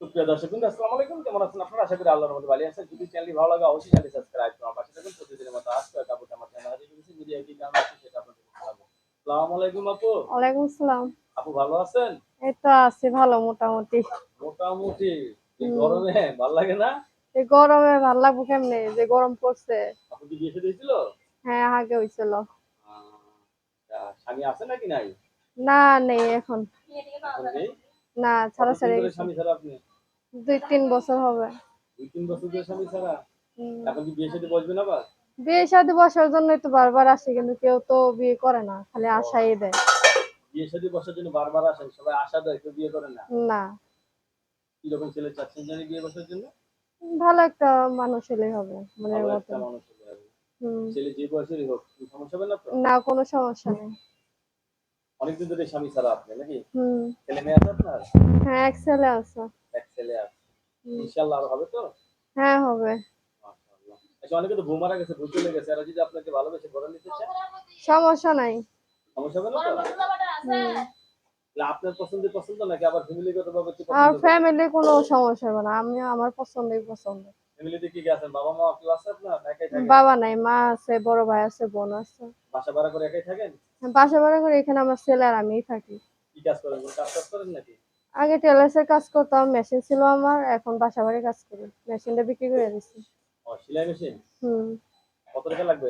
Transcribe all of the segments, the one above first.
সুপ্রিয় দর্শক বৃন্দ আসসালামু আলাইকুম। কেমন আছেন আপনারা? আশা করি আল্লাহর মধ্যে ভালো আছেন। যদি চ্যানেলটি ভালো লাগে অবশ্যই চ্যানেলটি সাবস্ক্রাইব করুন পাশে থাকুন। প্রতিদিনের মতো আজকে একটা আপু আমার চ্যানেল হাজির করেছি মিডিয়া কি কারণ আছে সেটা আপনাদের জানাব আসসালামু আলাইকুম আপু। ওয়ালাইকুম আসসালাম। আপু ভালো আছেন? এই তো আছি ভালো মোটামুটি। মোটামুটি। এই গরমে? ভালো লাগে না? এই গরমে ভালো লাগবো কেমনে? যে গরম পড়ছে। আপু কি বিয়ে হয়েছিল? হ্যাঁ আগে হয়েছিল। আহ, স্বামী আছে নাকি নাই? না নেই এখন। এখন নেই? না ছাড়া ছাড়া স্বামী ছাড়া আপনি? দুই তিন বছর হবে। দুই তিন বছর ধরে স্বামী ছাড়া। এখন কি বিয়ে শাদী বসবেন আবার? বিয়ে শাদী বসার জন্যই তো বারবার আসে কিন্তু কেউ তো বিয়ে করে না খালি আশাই দেয়। বিয়ে শাদী বসার জন্য বারবার আসেন? সবাই আশা দেয় কেউ বিয়ে করে না? না। কীরকম ছেলে চাচ্ছেন জানি বিয়ে বসার জন্য? ভালো একটা মানুষ হলেই হবে মনের ভালো মতো। ছেলে যে বয়সেরই হোক সমস্যা হবে না না কোনো সমস্যা নেই। অনেকদিন ধরে স্বামী ছাড়া আপনি নাকি? ছেলে মেয়ে আছে হ্যাঁ এক ছেলে আছে। এক ছেলে আছে। হুম। ইনশাল্লাহ আরও হবে তো? হ্যাঁ হবে। আচ্ছা অনেকে তো বউ মারা গেছে ভুল চলে গেছে। যদি আপনাকে ভালোবেসে নিতে চায়? সমস্যা নাই। সমস্যা হবে না তো? আপনার পছন্দের পছন্দ নাকি আবার ফ্যামিলিগত ভাবে আর ফ্যামিলি কোনো সমস্যা হবে না। আমি আমার পছন্দই পছন্দ। ফ্যামিলিতে কি কি আছেন বাবা মা কেউ আছে আপনার? একাই থাকেন? বাবা নাই মা আছে বড় ভাই আছে বোন আছে। বাসা ভাড়া করে একাই থাকেন? বাসা করে এখানে আমার ছেলে আর আমিই থাকি। কি কাজ করেন? কাজ করেন নাকি? আগে টেলার্সের কাজ করতাম মেশিন ছিল আমার এখন বাসা বাড়ি কাজ করি। মেশিনটা বিক্রি করে দিচ্ছি ও সেলাই মেশিন? হুম। কত টাকা লাগবে?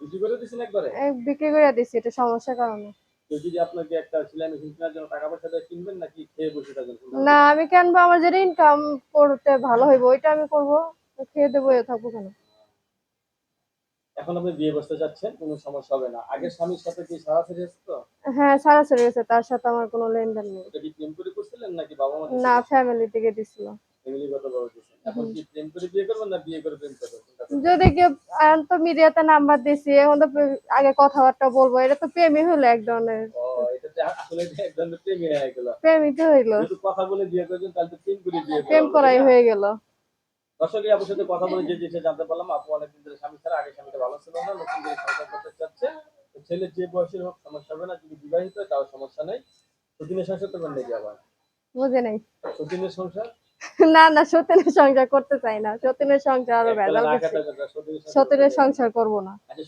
বিক্রি করে দিচ্ছেন একবারে? বিক্রি করে দিচ্ছি এটা সমস্যার কারণে। যদি আপনাকে একটা সেলাই মেশিন কেনার জন্য টাকা পয়সা দিয়ে কিনবেন নাকি খেয়ে বসে থাকবেন? না আমি কেন বা আমার যেটা ইনকাম করতে ভালো হইব ওইটা আমি করব। খেয়ে দেবো এ থাকব কেন? এখন আপনি বিয়ে বসতে যাচ্ছেন কোনো সমস্যা হবে না। আগের স্বামীর সাথে কি সারা ছেড়ে এসেছে তো হ্যাঁ সারা ছেড়ে গেছে তার সাথে আমার কোনো লেনদেন নেই। ওটা কি প্রেম করে করছিলেন নাকি বাবা মা না ফ্যামিলি থেকে দিছিল। ফ্যামিলিগত ভাবে দিয়েছেন এখন কি প্রেম করে বিয়ে করবেন না বিয়ে করে প্রেম করবেন? যদি কেউ এখন তো মিডিয়াতে নাম্বার দিছি এখন তো আগে কথাবার্তা বলব এটা তো প্রেমই হলো এক ধরনের। ও এটা তো আসলে এক ধরনের প্রেমই হয়ে গেল। প্রেমই তো হইল। কথা বলে বিয়ে করবেন তাহলে তো প্রেম করে বিয়ে প্রেম করাই হয়ে গেল। দর্শক এই আপুর সাথে কথা বলে যে জিনিসটা জানতে পারলাম আপু অনেকদিন ধরে স্বামী ছাড়া আগে স্বামীটা ভালো ছিল না নতুন করে সংসার করতে চাচ্ছে। ছেলে যে বয়সের হোক সমস্যা হবে না। যদি বিবাহিত হয় তাও সমস্যা নেই। সতীনের সংসার করবেন নাকি আবার? বুঝে নাই। সতীনের সংসার? না না সতীনের সংসার করতে চাই না। সতীনের সংসার আরও ভেজাল সতীনের সংসার করব। না। আচ্ছা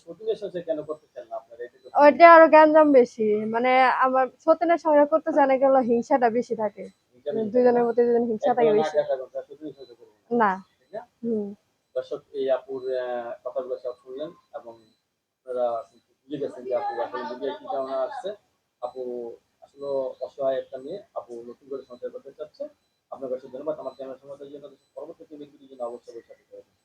আপনারা? ওইটা আরও গ্যাঞ্জাম বেশি। মানে আমার সতীনের সংসার করতে চাই না গেলে হিংসাটা বেশি থাকে। দুজনের মধ্যে দুজন হিংসা থাকে না বেশি। না, দর্শক, এই আপুর কথাগুলো সব শুনলেন এবং আপনারা বুঝে গেছেন যে আপু, আসলে মিডিয়া কি কারণে আসছে আপু আসলে অসহায় একটা মেয়ে, আপু নতুন করে সঞ্চয় করতে চাচ্ছে। আপনার কাছে ধন্যবাদ। আমার চ্যানেল জন্য পরবর্তী ভিডিও জন্য অবশ্যই অবশ্যই